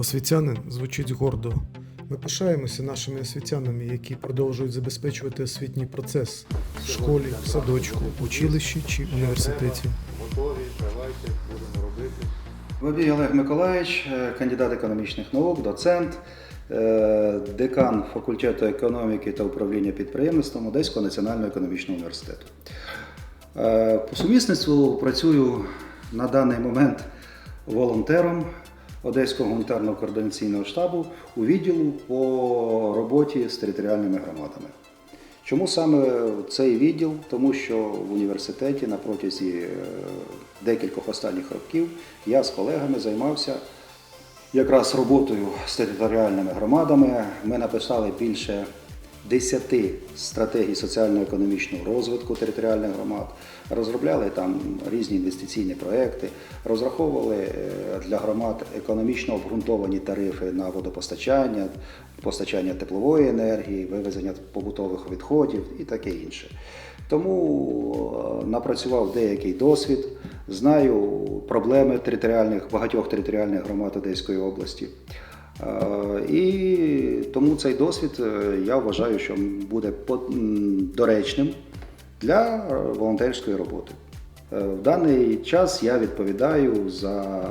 Освітянин звучить гордо. Ми пишаємося нашими освітянами, які продовжують забезпечувати освітній процес в школі, в садочку, училищі чи університеті. Готові, давайте, будемо робити. Бабій Олег Миколаївич, е, кандидат економічних наук, доцент, е, декан факультету економіки та управління підприємництвом Одеського національного економічного університету. Е, По сумісництву працюю на даний момент волонтером Одеського гуманітарного координаційного штабу у відділу по роботі з територіальними громадами. Чому саме цей відділ? Тому що в університеті на протязі е, декількох останніх років я з колегами займався якраз роботою з територіальними громадами. Ми написали більше 10 стратегій соціально-економічного розвитку територіальних громад, розробляли там різні інвестиційні проекти, розраховували е, для громад економічно обґрунтовані тарифи на водопостачання, постачання теплової енергії, вивезення побутових відходів і таке інше. Тому е, напрацював деякий досвід, знаю проблеми територіальних, багатьох територіальних громад Одеської області. Е, І тому цей досвід е, я вважаю, що буде доречним для е, волонтерської роботи. Е, В даний час я відповідаю за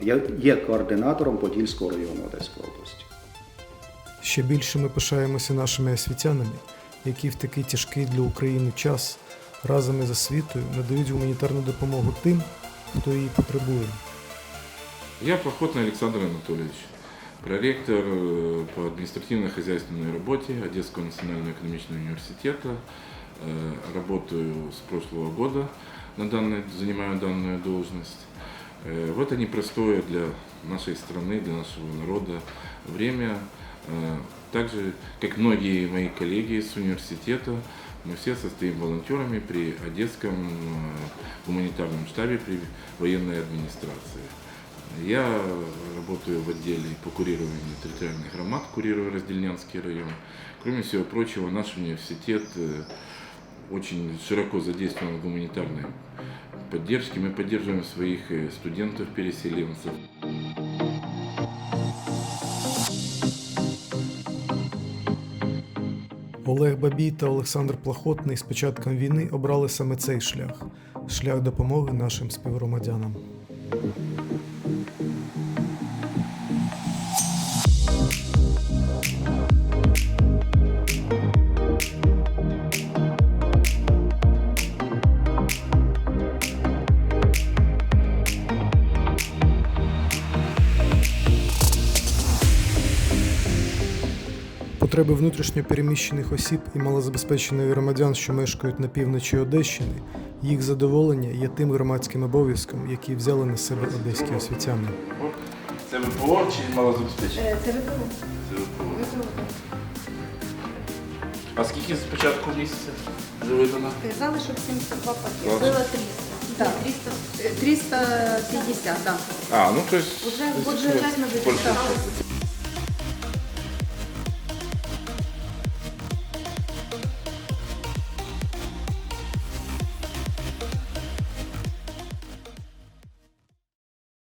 я є координатором Подільського району Одеської області. Ще більше ми пишаємося нашими освітянами, які в такий тяжкий для України час разом із освітою надають гуманітарну допомогу тим, хто її потребує. Я Походный Александр Анатольевич, проректор э, по административно-хозяйственной работе Одесского национального экономического университета. Э, Работаю с прошлого года, на данной, занимаю данную должность. Э, В это непростое для нашей страны, для нашего народа время. Э, Так же, как многие мои коллеги с университета, мы все состоим волонтерами при Одесском гуманитарном штабе при военной администрации. Я работаю в отделе по курированию территориальных громад, курирую Раздельнянский район. Кроме всего прочего, наш университет э, очень широко задействован в гуманитарной поддержке. Мы поддерживаем своих э, студентов-переселенцев. Олег Бабій та Олександр Плахотний з початком війни обрали саме цей шлях шлях допомоги нашим співгромадянам. Потреби внутрішньо переміщених осіб і малозабезпечених громадян, що мешкають на півночі Одещини, їх задоволення є тим громадським обов'язком, який взяли на себе одеські освітяни. Це ВПО чи малозабезпечення? Е, Це ВПО. Це ВПО. ВПО. А скільки з початку місяця вже видано? Залишок 72 пакети. Клас. Было 300. Да, 300, э, 350, да. А, ну то есть... Уже, вот же сейчас мы Больше. выписали.